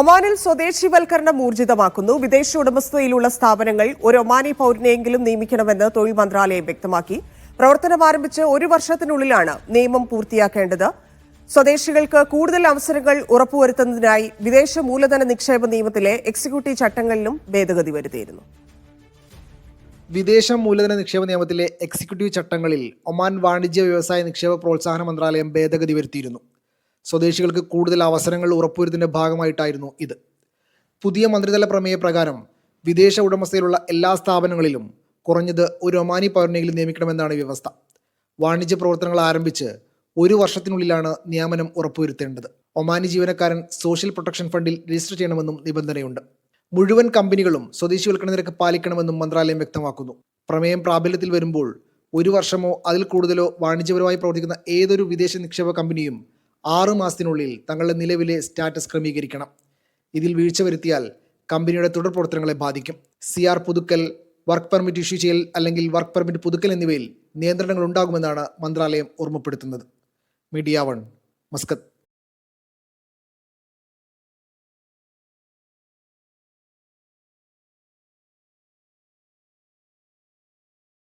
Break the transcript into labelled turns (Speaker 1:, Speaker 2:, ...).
Speaker 1: ഒമാനിൽ സ്വദേശിവൽക്കരണം ഊർജിതമാക്കുന്നു. വിദേശ ഉടമസ്ഥതയിലുള്ള സ്ഥാപനങ്ങൾ ഒരു ഒമാനി പൗരനെയെങ്കിലും നിയമിക്കണമെന്ന് തൊഴിൽ മന്ത്രാലയം വ്യക്തമാക്കി. പ്രവർത്തനം ആരംഭിച്ച് ഒരു വർഷത്തിനുള്ളിലാണ് നിയമം പൂർത്തിയാക്കേണ്ടത്. സ്വദേശികൾക്ക് കൂടുതൽ അവസരങ്ങൾ ഉറപ്പുവരുത്തുന്നതിനായി വിദേശ മൂലധന നിക്ഷേപ നിയമത്തിലെ എക്സിക്യൂട്ടീവ് ചട്ടങ്ങളിലും ഭേദഗതി വരുത്തിയിരുന്നു.
Speaker 2: വിദേശ മൂലധന നിക്ഷേപ നിയമത്തിലെ എക്സിക്യൂട്ടീവ് ചട്ടങ്ങളിൽ ഒമാൻ വാണിജ്യ വ്യവസായ നിക്ഷേപ പ്രോത്സാഹന മന്ത്രാലയം ഭേദഗതി വരുത്തിയിരുന്നു. സ്വദേശികൾക്ക് കൂടുതൽ അവസരങ്ങൾ ഉറപ്പുവരുത്തിന്റെ ഭാഗമായിട്ടായിരുന്നു ഇത്. പുതിയ മന്ത്രിതല പ്രമേയ പ്രകാരം വിദേശ ഉടമസ്ഥയിലുള്ള എല്ലാ സ്ഥാപനങ്ങളിലും കുറഞ്ഞത് ഒരു ഒമാനി പൗരനെങ്കിലും നിയമിക്കണമെന്നാണ് വ്യവസ്ഥ. വാണിജ്യ പ്രവർത്തനങ്ങൾ ആരംഭിച്ച് ഒരു വർഷത്തിനുള്ളിലാണ് നിയമനം ഉറപ്പുവരുത്തേണ്ടത്. ഒമാനി ജീവനക്കാരൻ സോഷ്യൽ പ്രൊട്ടക്ഷൻ ഫണ്ടിൽ രജിസ്റ്റർ ചെയ്യണമെന്നും നിബന്ധനയുണ്ട്. മുഴുവൻ കമ്പനികളും സ്വദേശിവൽക്കരണ നിരക്ക് പാലിക്കണമെന്നും മന്ത്രാലയം വ്യക്തമാക്കുന്നു. പ്രമേയം പ്രാബല്യത്തിൽ വരുമ്പോൾ ഒരു വർഷമോ അതിൽ കൂടുതലോ വാണിജ്യപരമായി പ്രവർത്തിക്കുന്ന ഏതൊരു വിദേശ നിക്ഷേപ കമ്പനിയും ആറ് മാസത്തിനുള്ളിൽ തങ്ങളുടെ നിലവിലെ സ്റ്റാറ്റസ് ക്രമീകരിക്കണം. ഇതിൽ വീഴ്ച വരുത്തിയാൽ കമ്പനിയുടെ തുടർ പ്രവർത്തനങ്ങളെ ബാധിക്കും. സി ആർ പുതുക്കൽ വർക്ക് പെർമിറ്റ് ഇഷ്യൂ ചെയ്യൽ അല്ലെങ്കിൽ വർക്ക് പെർമിറ്റ് പുതുക്കൽ എന്നിവയിൽ നിയന്ത്രണങ്ങൾ ഉണ്ടാകുമെന്നാണ് മന്ത്രാലയം ഓർമ്മപ്പെടുത്തുന്നത്. Media one Muscat.